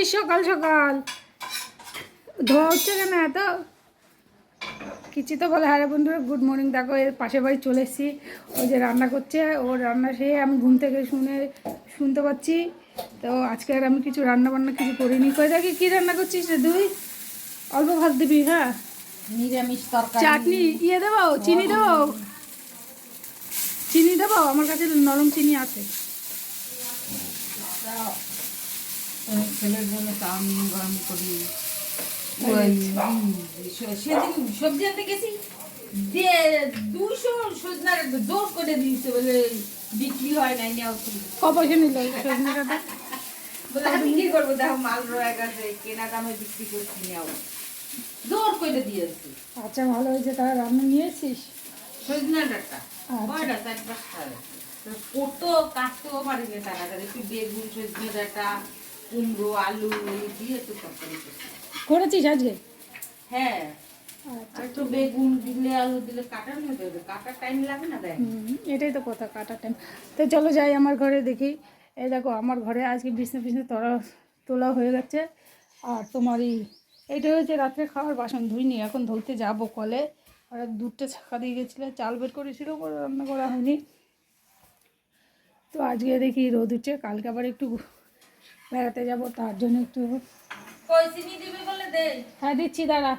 করছিস সকাল সকাল। ধোয়া হচ্ছে কেন এত? কিছু তো বলে হ্যাঁ বন্ধুরা গুড মর্নিং দেখো এর পাশের বাড়ি চলে এসেছি। ওই যে রান্না করছে ওর রান্না সে আমি ঘুম থেকে শুনে শুনতে পাচ্ছি। তো আজকে আর আমি কিছু রান্না বান্না কিছু করিনি। কই দেখি কী রান্না করছিস রে তুই? অল্প ভাত দিবি হ্যাঁ? নিরামিষ তরকারি। চাটনি ইয়ে দেবো চিনি দেবো? চিনি দেবো? আমার কাছে নরম চিনি আছে। ছেলের জন্য চাউমিন গরম করি। সে- সেদিন সবজি আনতে গেছি দিয়ে দুশো সজনার জোর করে দিয়েছে বলে বিক্রি হয় নাই নেওয়া ক পয়সা নিল সজনে বলে আমি কি করব? দেখো মাল রয়ে গেছে কেনা দামে বিক্রি করছি নেও। জোর করে দিয়েছি। আচ্ছা ভালো হয়েছে তারা রান্না নিয়ে এসিস সজনা ডাটা আচ্ছা। কয়টা? চার পাঁচটা তো কত কাটতেও পারিনি টাকা একটু বেগুন সজনে ডাটা কুমড়ো আলু দিয়ে একটু তরকারি করেছিস আজকে? হ্যাঁ। আচ্ছা। আর তো বেগুন দিলে আলু দিলে কাটার কাটার টাইম লাগে না দেখ। এটাই তো কথা কাটার টাইম তো চলো যাই আমার ঘরে দেখি। এই দেখো আমার ঘরে আজকে বিছনা বিছনা তোলা তোলা হয়ে গেছে। আর তোমার এই এইটা হচ্ছে রাত্রে খাওয়ার বাসন ধুইনি। এখন ধুইতে যাব কলে। আর দুধটা ছাকা দিয়ে গেছিল চাল বের করেছিল করে রান্না করা হয়নি। তো আজকে দেখি রোদ উঠছে কালকে আবার একটু বেড়াতে যাব তার জন্য একটু কই চিনি দিবি বলে দে হ্যাঁ দিচ্ছি দাঁড়া।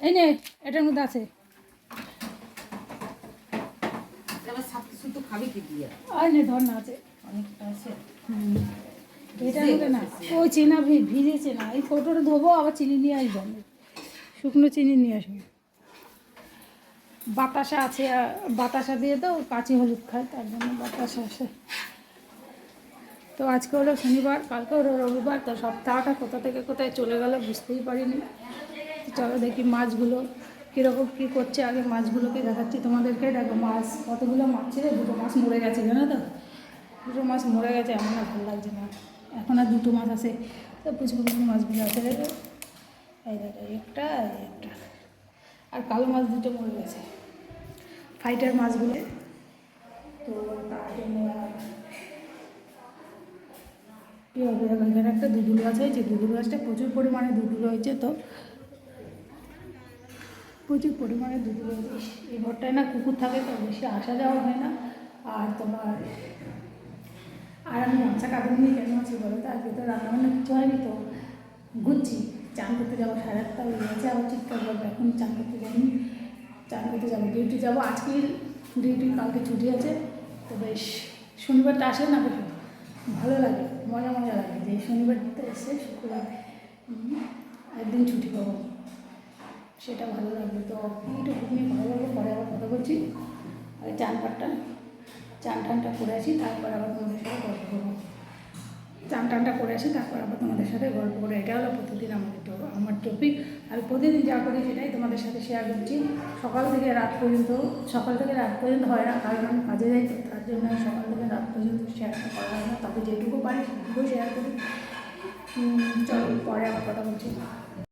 এই নে এটার মধ্যে আছে। ধর না আছে। মধ্যে না ওই চেনা ভি- ভিজেছে না। এই ফটোটা ধোবো আবার চিনি নিয়ে আসব শুকনো চিনি নিয়ে আসব। বাতাসা আছে বাতাসা দিয়ে তো কাঁচি হলুদ খায়, তার জন্য বাতাসা আছে। তো আজকে হলো শনিবার, কালকে হলো রবিবার, তো সপ্তাহটা কোথা থেকে কোথায় চলে গেল বুঝতেই পারিনি। চলো দেখি মাছগুলো কীরকম কী করছে, আগে মাছগুলোকে দেখাচ্ছি তোমাদেরকে। দেখো মাছ, কতগুলো মাছ ছিল, দুটো মাছ মরে গেছে, জানো তো? দুটো মাছ মরে গেছে, এমন আর ভালো লাগছে না। এখন আর দুটো মাছ আছে, তো পুচকু পুচকু মাছগুলো আছে। দেখো এই দেখো, একটা একটা। আর কালো মাছ দুটো মরে গেছে। ফাইটার মাছগুলো তো তার জন্য একটা দুদুল গাছ হয়েছে দুদুল গাছটা প্রচুর পরিমাণে দুদুল হয়েছে তো। প্রচুর পরিমাণে দুদুল হয়েছে। এই ঘরটায় না কুকুর থাকে তো, বেশি আসা যাওয়া হয় না। আর তোমার, আর আমি গামছা কাপড় নিয়ে কেন আছি বলো তো? আজকে তো রান্নাবান্না কিছু হয়নি তো। ঘুরছি, চান করতে যাব, সাড়ে আটটা হয়ে গেছে, আবার চিৎকার করব। এখন চান করতে যাইনি। চান করতে যাব। ডিউটি যাব। আজকে ডিউটি কালকে ছুটি আছে। তো বেশ, শনিবারটা আসে না বেশ? ভালো লাগে, মজা মজা লাগে। যে শনিবারটা এসে শুক্রবার একদিন ছুটি পাবো। সেটা ভালো লাগবে। তো এইটুকু নিয়ে কথা বলব পরে আবার কথা বলছি। আর চান পাটটা, চান টানটা করে আসি, তারপর আবার তোমাদের সাথে কথা করব চান টানটা করে আসি, তারপর আবার তোমাদের সাথে গল্প করে, এটা হলো প্রতিদিন আমাদের আমার টপিক আর প্রতিদিন যা করি সেটাই তোমাদের সাথে শেয়ার করছি। সকাল থেকে রাত পর্যন্ত, সকাল থেকে রাত পর্যন্ত হয় না, কারণ আমি কাজে যাই তো, তার জন্য সকাল থেকে রাত পর্যন্ত শেয়ারটা করা হয় না। তবে যেটুকু পারি সেটুকু শেয়ার করি। চলো, পরে আবার কথা বলছি।